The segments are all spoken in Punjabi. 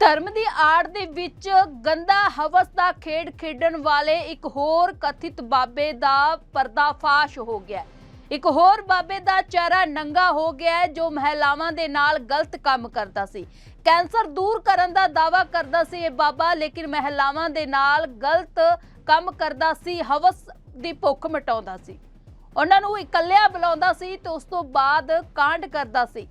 ਧਰਮ ਦੀ ਆੜ ਦੇ ਵਿੱਚ ਗੰਦਾ ਹਵਸ ਦਾ ਖੇਡ ਖੇਡਣ ਵਾਲੇ ਇੱਕ ਹੋਰ ਕਥਿਤ ਬਾਬੇ ਦਾ ਪਰਦਾਫਾਸ਼ ਹੋ ਗਿਆ ਇੱਕ ਹੋਰ ਬਾਬੇ ਦਾ ਚਿਹਰਾ ਨੰਗਾ ਹੋ ਗਿਆ ਜੋ ਮਹਿਲਾਵਾਂ ਦੇ ਨਾਲ ਗਲਤ ਕੰਮ ਕਰਦਾ ਸੀ। ਕੈਂਸਰ ਦੂਰ ਕਰਨ ਦਾ ਦਾਵਾ ਕਰਦਾ ਸੀ ਇਹ ਬਾਬਾ, ਲੇਕਿਨ ਮਹਿਲਾਵਾਂ ਦੇ ਨਾਲ ਗਲਤ ਕੰਮ ਕਰਦਾ ਸੀ, ਹਵਸ ਦੀ ਭੁੱਖ ਮਿਟਾਉਂਦਾ ਸੀ। ਉਹਨਾਂ ਨੂੰ ਇਕੱਲਿਆਂ ਬੁਲਾਉਂਦਾ ਸੀ ਤੇ ਉਸ ਤੋਂ ਬਾਅਦ ਕਾਂਡ ਕਰਦਾ ਸੀ।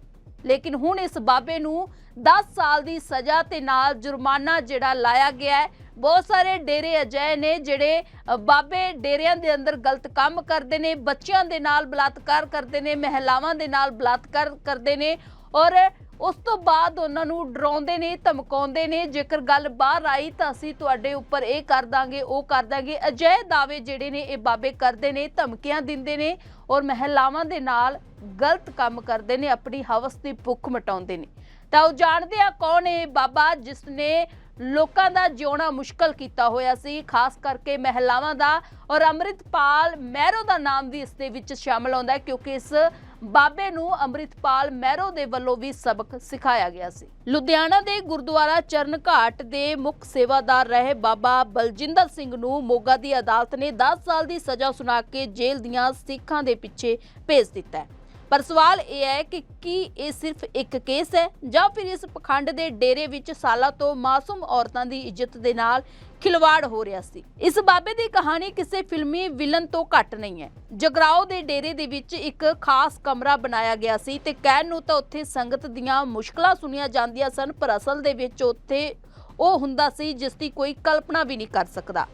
ਲੇਕਿਨ ਹੁਣ ਇਸ ਬਾਬੇ ਨੂੰ 10 ਸਾਲ ਦੀ ਸਜ਼ਾ ਤੇ ਨਾਲ ਜੁਰਮਾਨਾ ਜਿਹੜਾ ਲਾਇਆ ਗਿਆ ਹੈ। ਬਹੁਤ ਸਾਰੇ ਡੇਰੇ ਅਜਿਹੇ ਨੇ ਜਿਹੜੇ ਬਾਬੇ ਡੇਰਿਆਂ ਦੇ ਅੰਦਰ ਗਲਤ ਕੰਮ ਕਰਦੇ ਨੇ, ਬੱਚਿਆਂ ਦੇ ਨਾਲ ਬਲਾਤਕਾਰ ਕਰਦੇ ਨੇ, ਮਹਿਲਾਵਾਂ ਦੇ ਨਾਲ ਬਲਾਤਕਾਰ ਕਰਦੇ ਨੇ ਔਰ ਉਸ ਤੋਂ ਬਾਅਦ ਉਹਨਾਂ ਨੂੰ ਡਰਾਉਂਦੇ ਨੇ, ਧਮਕਾਉਂਦੇ ਨੇ। ਜੇਕਰ ਗੱਲ ਬਾਹਰ ਆਈ ਤਾਂ ਅਸੀਂ ਤੁਹਾਡੇ ਉੱਪਰ ਇਹ ਕਰ ਦਾਂਗੇ, ਉਹ ਕਰ ਦਾਂਗੇ। ਅਜਿਹੇ ਦਾਅਵੇ ਜਿਹੜੇ ਨੇ, ਇਹ ਬਾਬੇ ਕਰਦੇ ਨੇ, ਧਮਕੀਆਂ ਦਿੰਦੇ ਨੇ ਔਰ ਮਹਿਲਾਵਾਂ ਦੇ ਨਾਲ ਗਲਤ ਕੰਮ ਕਰਦੇ ਨੇ, ਆਪਣੀ ਹਵਸ ਦੀ ਭੁੱਖ ਮਿਟਾਉਂਦੇ ਨੇ। ਤਾਂ ਉਹ ਜਾਣਦੇ ਆ ਕੌਣ ਹੈ ਇਹ ਬਾਬਾ ਜਿਸ ਨੇ ਲੋਕਾਂ ਦਾ ਜਿਉਣਾ ਮੁਸ਼ਕਲ ਕੀਤਾ ਹੋਇਆ ਸੀ, ਖਾਸ ਕਰਕੇ ਮਹਿਲਾਵਾਂ ਦਾ। ਔਰ ਅੰਮ੍ਰਿਤਪਾਲ ਮਹਿਰੋ ਦਾ ਨਾਮ ਵੀ ਇਸ ਦੇ ਵਿੱਚ ਸ਼ਾਮਲ ਆਉਂਦਾ ਹੈ, ਕਿਉਂਕਿ ਇਸ ਬਾਬੇ ਨੂੰ ਅੰਮ੍ਰਿਤਪਾਲ ਮਹਿਰੋ ਦੇ ਵੱਲੋਂ ਵੀ ਸਬਕ ਸਿਖਾਇਆ ਗਿਆ ਸੀ। ਲੁਧਿਆਣਾ ਦੇ ਗੁਰਦੁਆਰਾ ਚਰਨ ਘਾਟ ਦੇ ਮੁੱਖ ਸੇਵਾਦਾਰ ਰਹੇ ਬਾਬਾ ਬਲਜਿੰਦਰ ਸਿੰਘ ਨੂੰ ਮੋਗਾ ਦੀ ਅਦਾਲਤ ਨੇ 10 ਸਾਲ ਦੀ ਸਜ਼ਾ ਸੁਣਾ ਕੇ ਜੇਲ੍ਹ ਦੀਆਂ ਸਿੱਖਾਂ ਦੇ ਪਿੱਛੇ ਭੇਜ ਦਿੱਤਾ ਹੈ। ਪਰ ਸਵਾਲ ਇਹ ਹੈ ਕਿ ਕੀ ਇਹ ਸਿਰਫ ਇੱਕ ਕੇਸ ਹੈ ਜਾਂ ਫਿਰ ਇਸ ਪਖੰਡ ਦੇ ਡੇਰੇ ਵਿੱਚ ਸਾਲਾਂ ਤੋਂ ਮਾਸੂਮ ਔਰਤਾਂ ਦੀ ਇੱਜ਼ਤ ਦੇ ਨਾਲ ਖਿਲਵਾੜ ਹੋ ਰਿਹਾ ਸੀ? ਇਸ ਬਾਬੇ ਦੀ ਕਹਾਣੀ ਕਿਸੇ ਫਿਲਮੀ ਵਿਲਨ ਤੋਂ ਘੱਟ ਨਹੀਂ ਹੈ। ਜਗਰਾਓ ਦੇ ਡੇਰੇ ਦੇ ਵਿੱਚ ਇੱਕ ਖਾਸ ਕਮਰਾ ਬਣਾਇਆ ਗਿਆ ਸੀ ਤੇ ਕਹਿਣ ਨੂੰ ਤਾਂ ਉੱਥੇ ਸੰਗਤ ਦੀਆਂ ਮੁਸ਼ਕਲਾਂ ਸੁਣੀਆਂ ਜਾਂਦੀਆਂ ਸਨ, ਪਰ ਅਸਲ ਦੇ ਵਿੱਚ ਉੱਥੇ ਉਹ ਹੁੰਦਾ ਸੀ ਜਿਸ ਦੀ ਕੋਈ ਕਲਪਨਾ ਵੀ ਨਹੀਂ ਕਰ ਸਕਦਾ।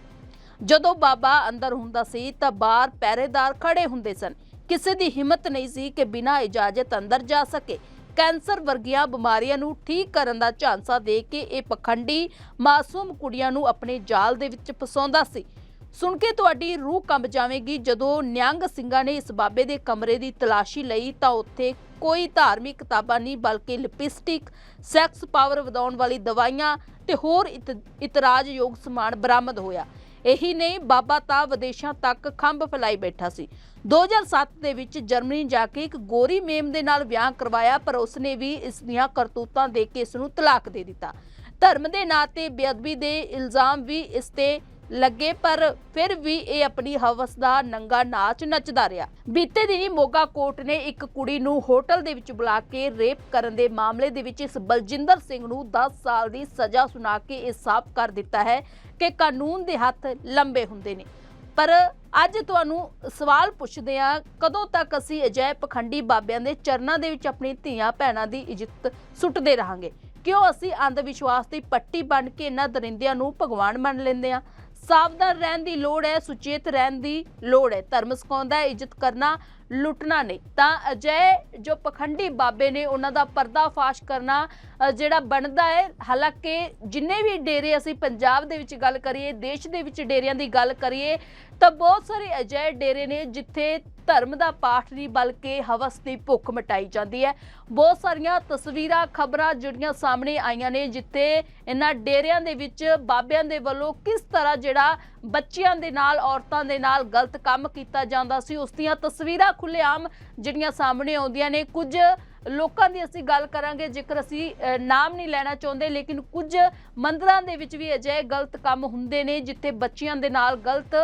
ਜਦੋਂ ਬਾਬਾ ਅੰਦਰ ਹੁੰਦਾ ਸੀ ਤਾਂ ਬਾਹਰ ਪਹਿਰੇਦਾਰ ਖੜੇ ਹੁੰਦੇ ਸਨ। ਕਿਸੇ ਦੀ ਹਿੰਮਤ ਨਹੀਂ ਸੀ ਕਿ ਬਿਨਾਂ ਇਜਾਜ਼ਤ ਅੰਦਰ ਜਾ ਸਕੇ। ਕੈਂਸਰ ਵਰਗੀਆਂ ਬਿਮਾਰੀਆਂ ਨੂੰ ਠੀਕ ਕਰਨ ਦਾ ਝਾਂਸਾ ਦੇ ਕੇ ਇਹ ਪਖੰਡੀ ਮਾਸੂਮ ਕੁੜੀਆਂ ਨੂੰ ਆਪਣੇ ਜਾਲ ਦੇ ਵਿੱਚ ਫਸਾਉਂਦਾ ਸੀ। ਸੁਣ ਕੇ ਤੁਹਾਡੀ ਰੂਹ ਕੰਬ ਜਾਵੇਗੀ। ਜਦੋਂ ਨਿਹੰਗ ਸਿੰਘਾਂ ਨੇ ਇਸ ਬਾਬੇ ਦੇ ਕਮਰੇ ਦੀ ਤਲਾਸ਼ੀ ਲਈ ਤਾਂ ਉੱਥੇ ਕੋਈ ਧਾਰਮਿਕ ਕਿਤਾਬਾਂ ਨਹੀਂ, ਬਲਕਿ ਲਿਪਸਟਿਕ ਸੈਕਸ ਪਾਵਰ ਵਧਾਉਣ ਵਾਲੀ ਦਵਾਈਆਂ ਤੇ ਹੋਰ ਇਤ- ਇਤਰਾਜ਼ਯੋਗ ਸਮਾਨ ਬਰਾਮਦ ਹੋਇਆ। ਇਹੀ ਨਹੀਂ ਬਾਬਾ ਤਾਂ ਵਿਦੇਸ਼ਾਂ ਤੱਕ ਖੰਭ ਫੈਲਾਈ ਬੈਠਾ ਸੀ। 2007 ਦੇ ਵਿੱਚ ਜਰਮਨੀ ਜਾ ਕੇ ਇੱਕ ਗੋਰੀ ਮੇਮ ਦੇ ਨਾਲ ਵਿਆਹ ਕਰਵਾਇਆ, ਪਰ ਉਸਨੇ ਵੀ ਇਸ ਦੀਆਂ ਕਰਤੂਤਾਂ ਦੇਖ ਕੇ ਇਸ ਨੂੰ ਤਲਾਕ ਦੇ ਦਿੱਤਾ। ਧਰਮ ਦੇ ਨਾਂ ਤੇ ਬੇਅਦਬੀ ਦੇ ਇਲਜ਼ਾਮ ਵੀ ਇਸ ਤੇ ਲੱਗੇ, ਪਰ ਫਿਰ ਵੀ ਇਹ ਆਪਣੀ ਹਵਸ ਦਾ ਨੰਗਾ ਨਾਚ ਨੱਚਦਾ ਰਿਹਾ। ਬੀਤੇ ਦਿਨੀ ਮੋਗਾ ਕੋਰਟ ਨੇ ਇੱਕ ਕੁੜੀ ਨੂੰ ਹੋਟਲ ਦੇ ਵਿੱਚ ਬੁਲਾ ਕੇ ਰੇਪ ਕਰਨ ਦੇ ਮਾਮਲੇ ਦੇ ਵਿੱਚ ਇਸ ਬਲਜਿੰਦਰ ਸਿੰਘ ਨੂੰ 10 ਸਾਲ ਦੀ ਸਜ਼ਾ ਸੁਣਾ ਕੇ ਇਹ ਸਾਫ਼ ਕਰ ਦਿੱਤਾ ਹੈ ਕਿ ਕਾਨੂੰਨ ਦੇ ਹੱਥ ਲੰਬੇ ਹੁੰਦੇ ਨੇ। ਪਰ ਅੱਜ ਤੁਹਾਨੂੰ ਸਵਾਲ ਪੁੱਛਦੇ ਆ ਕਦੋਂ ਤੱਕ ਅਸੀਂ ਅਜਿਹੇ ਪਖੰਡੀ ਬਾਬਿਆਂ ਦੇ ਚਰਨਾਂ ਦੇ ਵਿੱਚ ਆਪਣੀ ਧੀਆਂ ਭੈਣਾਂ ਦੀ ਇੱਜ਼ਤ ਸੁੱਟਦੇ ਰਹਾਂਗੇ? ਕਿਉਂ ਅਸੀਂ ਅੰਧ ਵਿਸ਼ਵਾਸ ਦੀ ਪੱਟੀ ਬਣ ਕੇ ਇਹਨਾਂ ਦਰਿੰਦਿਆਂ ਨੂੰ ਭਗਵਾਨ ਮੰਨ ਲੈਂਦੇ ਆ ਸਾਵਧਾਨ ਰਹਿਣ ਦੀ ਲੋੜ ਹੈ, ਸੁਚੇਤ ਰਹਿਣ ਦੀ ਲੋੜ ਹੈ। ਧਰਮ ਸਿਖਾਉਂਦਾ ਹੈ, ਇੱਜ਼ਤ ਕਰਨਾ ਲੁੱਟਣਾ ਨਹੀਂ। ਤਾਂ ਅਜਿਹੇ ਜੋ ਪਖੰਡੀ ਬਾਬੇ ਨੇ, ਉਹਨਾਂ ਦਾ ਪਰਦਾਫਾਸ਼ ਕਰਨਾ ਜਿਹੜਾ ਬਣਦਾ ਹੈ, ਹਾਲਾਂਕਿ ਜਿੰਨੇ ਵੀ ਡੇਰੇ ਅਸੀਂ ਪੰਜਾਬ ਦੇ ਵਿੱਚ ਗੱਲ ਕਰੀਏ, ਦੇਸ਼ ਦੇ ਵਿੱਚ ਡੇਰਿਆਂ ਦੀ ਗੱਲ ਕਰੀਏ, ਤਾਂ ਬਹੁਤ ਸਾਰੇ ਅਜਿਹੇ ਡੇਰੇ ਨੇ ਜਿੱਥੇ ਧਰਮ ਦਾ ਪਾਠ ਨਹੀਂ, ਬਲਕਿ ਹਵਸ ਦੀ ਭੁੱਖ ਮਟਾਈ ਜਾਂਦੀ ਹੈ। ਬਹੁਤ ਸਾਰੀਆਂ ਤਸਵੀਰਾਂ, ਖਬਰਾਂ ਜਿਹੜੀਆਂ ਸਾਹਮਣੇ ਆਈਆਂ ਨੇ, ਜਿੱਥੇ ਇਹਨਾਂ ਡੇਰਿਆਂ ਦੇ ਵਿੱਚ ਬਾਬਿਆਂ ਦੇ ਵੱਲੋਂ ਕਿਸ ਤਰ੍ਹਾਂ ਜਿਹੜਾ ਬੱਚਿਆਂ ਦੇ ਨਾਲ, ਔਰਤਾਂ ਦੇ ਨਾਲ ਗਲਤ ਕੰਮ ਕੀਤਾ ਜਾਂਦਾ ਸੀ। ਉਸ ਦੀਆਂ ਤਸਵੀਰਾਂ ਖੁੱਲ੍ਹੇਆਮ ਜਿਹੜੀਆਂ ਸਾਹਮਣੇ ਆਉਂਦੀਆਂ ਨੇ। ਕੁਝ ਲੋਕਾਂ ਦੀ ਅਸੀਂ ਗੱਲ ਕਰਾਂਗੇ, ਜੇਕਰ ਅਸੀਂ ਨਾਮ ਨਹੀਂ ਲੈਣਾ ਚਾਹੁੰਦੇ, ਲੇਕਿਨ ਕੁਝ ਮੰਦਰਾਂ ਦੇ ਵਿੱਚ ਵੀ ਅਜਿਹੇ ਗਲਤ ਕੰਮ ਹੁੰਦੇ ਨੇ, ਜਿੱਥੇ ਬੱਚਿਆਂ ਦੇ ਨਾਲ ਗਲਤ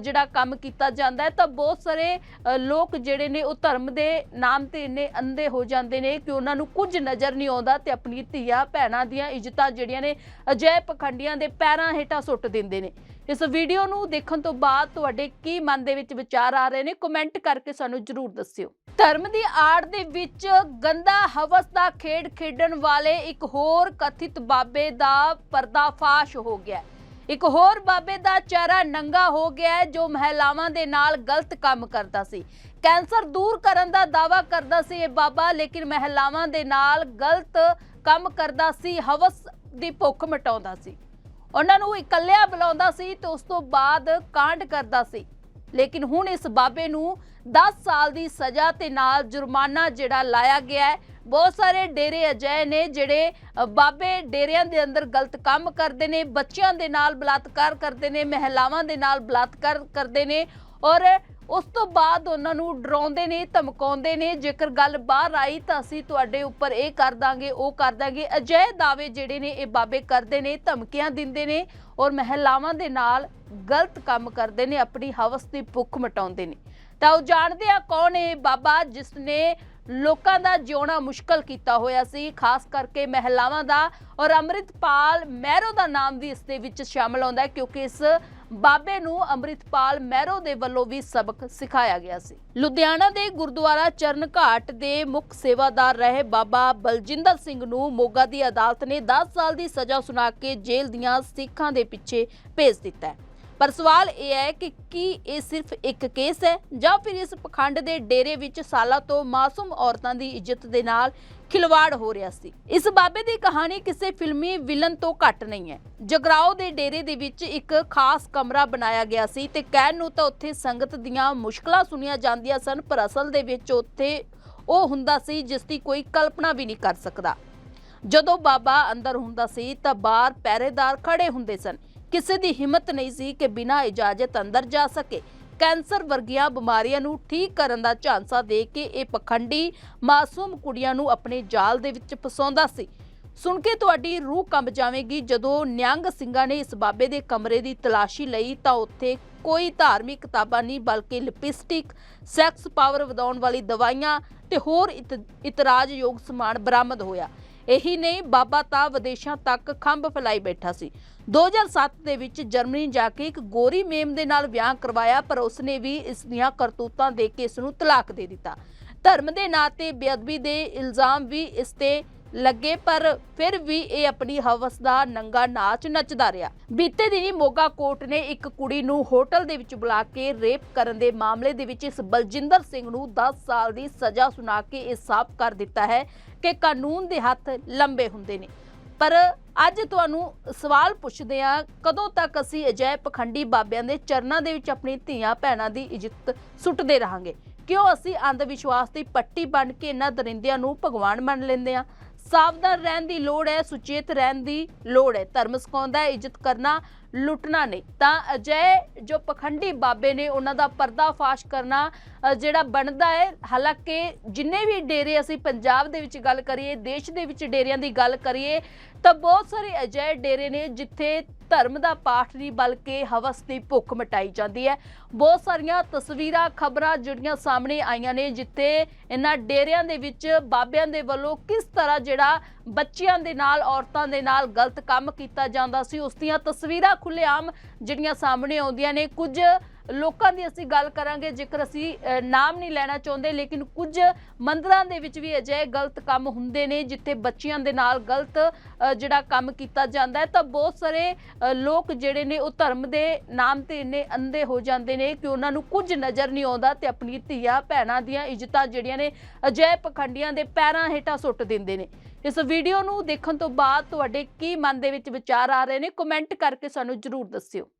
ਜਿਹੜਾ ਕੰਮ ਕੀਤਾ ਜਾਂਦਾ ਹੈ। ਤਾਂ ਬਹੁਤ ਸਾਰੇ ਲੋਕ ਜਿਹੜੇ ਨੇ, ਉਹ ਧਰਮ ਦੇ ਨਾਮ ਤੇ ਇੰਨੇ ਅੰਧੇ ਹੋ ਜਾਂਦੇ ਨੇ ਕਿ ਉਹਨਾਂ ਨੂੰ ਕੁਝ ਨਜ਼ਰ ਨਹੀਂ ਆਉਂਦਾ ਤੇ ਆਪਣੀ ਧੀਆ ਭੈਣਾਂ ਦੀਆਂ ਇੱਜ਼ਤਾਂ ਜਿਹੜੀਆਂ ਨੇ, ਅਜਿਹੇ ਪਖੰਡੀਆਂ ਦੇ ਪੈਰਾਂ ਹੇਠਾਂ ਸੁੱਟ ਦਿੰਦੇ ਨੇ। ਇਸ ਵੀਡੀਓ ਨੂੰ ਦੇਖਣ ਤੋਂ ਬਾਅਦ ਤੁਹਾਡੇ ਕੀ ਮਨ ਦੇ ਵਿੱਚ ਵਿਚਾਰ ਆ ਰਹੇ ਨੇ ਕਮੈਂਟ ਕਰਕੇ ਸਾਨੂੰ ਜਰੂਰ ਦੱਸਿਓ। ਧਰਮ ਦੀ ਆੜ ਦੇ ਵਿੱਚ ਗੰਦਾ ਹਵਸ ਦਾ ਖੇਡ ਖੇਡਣ ਵਾਲੇ ਇੱਕ ਹੋਰ ਕਥਿਤ ਬਾਬੇ ਦਾ ਪਰਦਾਫਾਸ਼ ਹੋ ਗਿਆ ਇੱਕ ਹੋਰ ਬਾਬੇ ਦਾ ਚਿਹਰਾ ਨੰਗਾ ਹੋ ਗਿਆ ਜੋ ਮਹਿਲਾਵਾਂ ਦੇ ਨਾਲ ਗਲਤ ਕੰਮ ਕਰਦਾ ਸੀ। ਕੈਂਸਰ ਦੂਰ ਕਰਨ ਦਾ ਦਾਵਾ ਕਰਦਾ ਸੀ ਇਹ ਬਾਬਾ, ਲੇਕਿਨ ਮਹਿਲਾਵਾਂ ਦੇ ਨਾਲ ਗਲਤ ਕੰਮ ਕਰਦਾ ਸੀ, ਹਵਸ ਦੀ ਭੁੱਖ ਮਿਟਾਉਂਦਾ ਸੀ। ਉਹਨਾਂ ਨੂੰ ਇਕੱਲਿਆ ਬੁਲਾਉਂਦਾ ਸੀ ਤੇ ਉਸ ਤੋਂ ਬਾਅਦ ਕਾਂਡ ਕਰਦਾ ਸੀ। ਲੇਕਿਨ ਹੁਣ ਇਸ ਬਾਬੇ ਨੂੰ 10 ਸਾਲ ਦੀ ਸਜ਼ਾ ਤੇ ਨਾਲ ਜੁਰਮਾਨਾ ਜਿਹੜਾ ਲਾਇਆ ਗਿਆ ਹੈ। ਬਹੁਤ ਸਾਰੇ ਡੇਰੇ ਅਜਿਹੇ ਨੇ ਜਿਹੜੇ ਬਾਬੇ ਡੇਰਿਆਂ ਦੇ ਅੰਦਰ ਗਲਤ ਕੰਮ ਕਰਦੇ ਨੇ, ਬੱਚਿਆਂ ਦੇ ਨਾਲ ਬਲਾਤਕਾਰ ਕਰਦੇ ਨੇ, ਮਹਿਲਾਵਾਂ ਦੇ ਨਾਲ ਬਲਾਤਕਾਰ ਕਰਦੇ ਨੇ ਔਰ ਉਸ ਤੋਂ ਬਾਅਦ ਉਹਨਾਂ ਨੂੰ ਡਰਾਉਂਦੇ ਨੇ, ਧਮਕਾਉਂਦੇ ਨੇ। ਜੇਕਰ ਗੱਲ ਬਾਹਰ ਆਈ ਤਾਂ ਅਸੀਂ ਤੁਹਾਡੇ ਉੱਪਰ ਇਹ ਕਰ ਦਾਂਗੇ, ਉਹ ਕਰ ਦਾਂਗੇ। ਅਜਿਹੇ ਦਾਅਵੇ ਜਿਹੜੇ ਨੇ, ਇਹ ਬਾਬੇ ਕਰਦੇ ਨੇ, ਧਮਕੀਆਂ ਦਿੰਦੇ ਨੇ ਔਰ ਮਹਿਲਾਵਾਂ ਦੇ ਨਾਲ ਗਲਤ ਕੰਮ ਕਰਦੇ ਨੇ, ਆਪਣੀ ਹਵਸ ਦੀ ਭੁੱਖ ਮਟਾਉਂਦੇ ਨੇ। ਤਾਂ ਉਹ ਜਾਣਦੇ ਆ ਕੌਣ ਇਹ ਬਾਬਾ ਜਿਸ ਨੇ ਲੋਕਾਂ ਦਾ ਜਿਉਣਾ ਮੁਸ਼ਕਲ ਕੀਤਾ ਹੋਇਆ ਸੀ, ਖਾਸ ਕਰਕੇ ਮਹਿਲਾਵਾਂ ਦਾ। ਔਰ ਅੰਮ੍ਰਿਤਪਾਲ ਮਹਿਰੋ ਦਾ ਨਾਮ ਵੀ ਇਸ ਦੇ ਵਿੱਚ ਸ਼ਾਮਲ ਆਉਂਦਾ ਹੈ, ਕਿਉਂਕਿ ਇਸ ਬਾਬੇ ਨੂੰ ਅੰਮ੍ਰਿਤਪਾਲ ਮਹਿਰੋ ਦੇ ਵੱਲੋਂ ਵੀ ਸਬਕ ਸਿਖਾਇਆ ਗਿਆ ਸੀ। ਲੁਧਿਆਣਾ ਦੇ ਗੁਰਦੁਆਰਾ ਚਰਨ ਘਾਟ ਦੇ ਮੁੱਖ ਸੇਵਾਦਾਰ ਰਹੇ ਬਾਬਾ ਬਲਜਿੰਦਰ ਸਿੰਘ ਨੂੰ ਮੋਗਾ ਦੀ ਅਦਾਲਤ ਨੇ 10 ਸਾਲ ਦੀ ਸਜ਼ਾ ਸੁਣਾ ਕੇ ਜੇਲ੍ਹ ਦੀਆਂ ਸਿੱਖਾਂ ਦੇ ਪਿੱਛੇ ਭੇਜ ਦਿੱਤਾ ਹੈ। ਪਰ ਸਵਾਲ ਇਹ ਹੈ ਕਿ ਕੀ ਇਹ ਸਿਰਫ ਇੱਕ ਕੇਸ ਹੈ ਜਾਂ ਫਿਰ ਇਸ ਪਖੰਡ ਦੇ ਡੇਰੇ ਵਿੱਚ ਸਾਲਾਂ ਤੋਂ ਮਾਸੂਮ ਔਰਤਾਂ ਦੀ ਇੱਜ਼ਤ ਦੇ ਨਾਲ ਖਿਲਵਾੜ ਹੋ ਰਿਹਾ ਸੀ? ਇਸ ਬਾਬੇ ਦੀ ਕਹਾਣੀ ਕਿਸੇ ਫਿਲਮੀ ਵਿਲਨ ਤੋਂ ਘੱਟ ਨਹੀਂ ਹੈ। ਜਗਰਾਓ ਦੇ ਡੇਰੇ ਦੇ ਵਿੱਚ ਇੱਕ ਖਾਸ ਕਮਰਾ ਬਣਾਇਆ ਗਿਆ ਸੀ ਤੇ ਕਹਿਣ ਨੂੰ ਤਾਂ ਉੱਥੇ ਸੰਗਤ ਦੀਆਂ ਮੁਸ਼ਕਲਾਂ ਸੁਣੀਆਂ ਜਾਂਦੀਆਂ ਸਨ, ਪਰ ਅਸਲ ਦੇ ਵਿੱਚ ਉੱਥੇ ਉਹ ਹੁੰਦਾ ਸੀ ਜਿਸ ਦੀ ਕੋਈ ਕਲਪਨਾ ਵੀ ਨਹੀਂ ਕਰ ਸਕਦਾ। ਜਦੋਂ ਬਾਬਾ ਅੰਦਰ ਹੁੰਦਾ ਸੀ ਤਾਂ ਬਾਹਰ ਪਹਿਰੇਦਾਰ ਖੜੇ ਹੁੰਦੇ ਸਨ। ਕਿਸੇ ਦੀ ਹਿੰਮਤ ਨਹੀਂ ਸੀ ਕਿ ਬਿਨਾਂ ਇਜਾਜ਼ਤ ਅੰਦਰ ਜਾ ਸਕੇ। ਕੈਂਸਰ ਵਰਗੀਆਂ ਬਿਮਾਰੀਆਂ ਨੂੰ ਠੀਕ ਕਰਨ ਦਾ ਝਾਂਸਾ ਦੇ ਕੇ ਇਹ ਪਖੰਡੀ ਮਾਸੂਮ ਕੁੜੀਆਂ ਨੂੰ ਆਪਣੇ ਜਾਲ ਦੇ ਵਿੱਚ ਫਸਾਉਂਦਾ ਸੀ। ਸੁਣ ਕੇ ਤੁਹਾਡੀ ਰੂਹ ਕੰਬ ਜਾਵੇਗੀ। ਜਦੋਂ ਨਿਹੰਗ ਸਿੰਘਾਂ ਨੇ ਇਸ ਬਾਬੇ ਦੇ ਕਮਰੇ ਦੀ ਤਲਾਸ਼ੀ ਲਈ ਤਾਂ ਉੱਥੇ ਕੋਈ ਧਾਰਮਿਕ ਕਿਤਾਬਾਂ ਨਹੀਂ, ਬਲਕਿ ਲਿਪਸਟਿਕ ਸੈਕਸ ਪਾਵਰ ਵਧਾਉਣ ਵਾਲੀ ਦਵਾਈਆਂ ਤੇ ਹੋਰ ਇਤ- ਇਤਰਾਜ਼ਯੋਗ ਸਮਾਨ ਬਰਾਮਦ ਹੋਇਆ। ਇਹੀ ਨਹੀਂ ਬਾਬਾ ਤਾਂ ਵਿਦੇਸ਼ਾਂ ਤੱਕ ਖੰਭ ਫੈਲਾਈ ਬੈਠਾ ਸੀ। 2007 ਦੇ ਵਿੱਚ ਜਰਮਨੀ ਜਾ ਕੇ ਇੱਕ ਗੋਰੀ ਮੇਮ ਦੇ ਨਾਲ ਵਿਆਹ ਕਰਵਾਇਆ, ਪਰ ਉਸਨੇ ਵੀ ਇਸ ਦੀਆਂ ਕਰਤੂਤਾਂ ਦੇ ਕੇ ਇਸ ਨੂੰ ਤਲਾਕ ਦੇ ਦਿੱਤਾ। ਧਰਮ ਦੇ ਨਾਂ ਤੇ ਬੇਅਦਬੀ ਦੇ ਇਲਜ਼ਾਮ ਵੀ ਇਸ ਤੇ ਲੱਗੇ, ਪਰ ਫਿਰ ਵੀ ਇਹ ਆਪਣੀ ਹਵਸ ਦਾ ਨੰਗਾ ਨਾਚ ਨੱਚਦਾ ਰਿਹਾ। ਬੀਤੇ ਦਿਨੀ ਮੋਗਾ ਕੋਰਟ ਨੇ ਇੱਕ ਕੁੜੀ ਨੂੰ ਹੋਟਲ ਦੇ ਵਿੱਚ ਬੁਲਾ ਕੇ ਰੇਪ ਕਰਨ ਦੇ ਮਾਮਲੇ ਦੇ ਵਿੱਚ ਇਸ ਬਲਜਿੰਦਰ ਸਿੰਘ ਨੂੰ 10 ਸਾਲ ਦੀ ਸਜ਼ਾ ਸੁਣਾ ਕੇ ਇਹ ਸਾਫ਼ ਕਰ ਦਿੱਤਾ ਹੈ ਕਿ ਕਾਨੂੰਨ ਦੇ ਹੱਥ ਲੰਬੇ ਹੁੰਦੇ ਨੇ। ਪਰ ਅੱਜ ਤੁਹਾਨੂੰ ਸਵਾਲ ਪੁੱਛਦੇ ਆ ਕਦੋਂ ਤੱਕ ਅਸੀਂ ਅਜਿਹੇ ਪਖੰਡੀ ਬਾਬਿਆਂ ਦੇ ਚਰਨਾਂ ਦੇ ਵਿੱਚ ਆਪਣੀ ਧੀਆਂ ਭੈਣਾਂ ਦੀ ਇੱਜ਼ਤ ਸੁੱਟਦੇ ਰਹਾਂਗੇ? ਕਿਉਂ ਅਸੀਂ ਅੰਧ ਵਿਸ਼ਵਾਸ ਦੀ ਪੱਟੀ ਬਣ ਕੇ ਇਹਨਾਂ ਦਰਿੰਦਿਆਂ ਨੂੰ ਭਗਵਾਨ ਮੰਨ ਲੈਂਦੇ ਆ ਸਾਵਧਾਨ ਰਹਿਣ ਦੀ ਲੋੜ ਹੈ, ਸੁਚੇਤ ਰਹਿਣ ਦੀ ਲੋੜ ਹੈ। ਧਰਮ ਸਿਖਾਉਂਦਾ ਹੈ, ਇੱਜ਼ਤ ਕਰਨਾ ਲੁੱਟਣਾ ਨਹੀਂ ਤਾਂ ਅਜਿਹੇ ਜੋ ਪਖੰਡੀ ਬਾਬੇ ਨੇ, ਉਹਨਾਂ ਦਾ ਪਰਦਾਫਾਸ਼ ਕਰਨਾ ਜਿਹੜਾ ਬਣਦਾ ਹੈ, ਹਾਲਾਂਕਿ ਜਿੰਨੇ ਵੀ ਡੇਰੇ ਅਸੀਂ ਪੰਜਾਬ ਦੇ ਵਿੱਚ ਗੱਲ ਕਰੀਏ, ਦੇਸ਼ ਦੇ ਵਿੱਚ ਡੇਰਿਆਂ ਦੀ ਗੱਲ ਕਰੀਏ, ਤਾਂ ਬਹੁਤ ਸਾਰੇ ਅਜਿਹੇ ਡੇਰੇ ਨੇ ਜਿੱਥੇ ਧਰਮ ਦਾ ਪਾਠ ਨਹੀਂ, ਬਲਕਿ ਹਵਸ ਦੀ ਭੁੱਖ ਮਟਾਈ ਜਾਂਦੀ ਹੈ। ਬਹੁਤ ਸਾਰੀਆਂ ਤਸਵੀਰਾਂ, ਖਬਰਾਂ ਜਿਹੜੀਆਂ ਸਾਹਮਣੇ ਆਈਆਂ ਨੇ, ਜਿੱਥੇ ਇਹਨਾਂ ਡੇਰਿਆਂ ਦੇ ਵਿੱਚ ਬਾਬਿਆਂ ਦੇ ਵੱਲੋਂ ਕਿਸ ਤਰ੍ਹਾਂ ਜਿਹੜਾ ਬੱਚਿਆਂ ਦੇ ਨਾਲ, ਔਰਤਾਂ ਦੇ ਨਾਲ ਗਲਤ ਕੰਮ ਕੀਤਾ ਜਾਂਦਾ ਸੀ। ਉਸ ਦੀਆਂ ਤਸਵੀਰਾਂ ਖੁੱਲ੍ਹੇਆਮ ਜਿਹੜੀਆਂ ਸਾਹਮਣੇ ਆਉਂਦੀਆਂ ਨੇ। ਕੁਝ ਲੋਕਾਂ ਦੀ ਅਸੀਂ ਗੱਲ ਕਰਾਂਗੇ, ਜੇਕਰ ਅਸੀਂ ਨਾਮ ਨਹੀਂ ਲੈਣਾ ਚਾਹੁੰਦੇ, ਲੇਕਿਨ ਕੁਝ ਮੰਦਰਾਂ ਦੇ ਵਿੱਚ ਵੀ ਅਜਿਹੇ ਗਲਤ ਕੰਮ ਹੁੰਦੇ ਨੇ, ਜਿੱਥੇ ਬੱਚਿਆਂ ਦੇ ਨਾਲ ਗਲਤ ਜਿਹੜਾ ਕੰਮ ਕੀਤਾ ਜਾਂਦਾ ਹੈ, ਤਾਂ ਬਹੁਤ ਸਾਰੇ ਲੋਕ ਜਿਹੜੇ ਨੇ, ਉਹ ਧਰਮ ਦੇ ਨਾਮ ਤੇ ਇੰਨੇ ਅੰਧੇ ਹੋ ਜਾਂਦੇ ਨੇ ਕਿ ਉਹਨਾਂ ਨੂੰ ਕੁਝ ਨਜ਼ਰ ਨਹੀਂ ਆਉਂਦਾ ਤੇ ਆਪਣੀ ਧੀਆ ਭੈਣਾਂ ਦੀਆਂ ਇੱਜ਼ਤਾਂ ਜਿਹੜੀਆਂ ਨੇ, ਅਜਿਹੇ ਪਖੰਡੀਆਂ ਦੇ ਪੈਰਾਂ ਹੇਠਾਂ ਸੁੱਟ ਦਿੰਦੇ ਨੇ। ਇਸ ਵੀਡੀਓ ਨੂੰ ਦੇਖਣ ਤੋਂ ਬਾਅਦ ਤੁਹਾਡੇ ਕੀ ਮਨ ਦੇ ਵਿੱਚ ਵਿਚਾਰ ਆ ਰਹੇ ਨੇ? ਕਮੈਂਟ ਕਰਕੇ ਸਾਨੂੰ ਜਰੂਰ ਦੱਸਿਓ।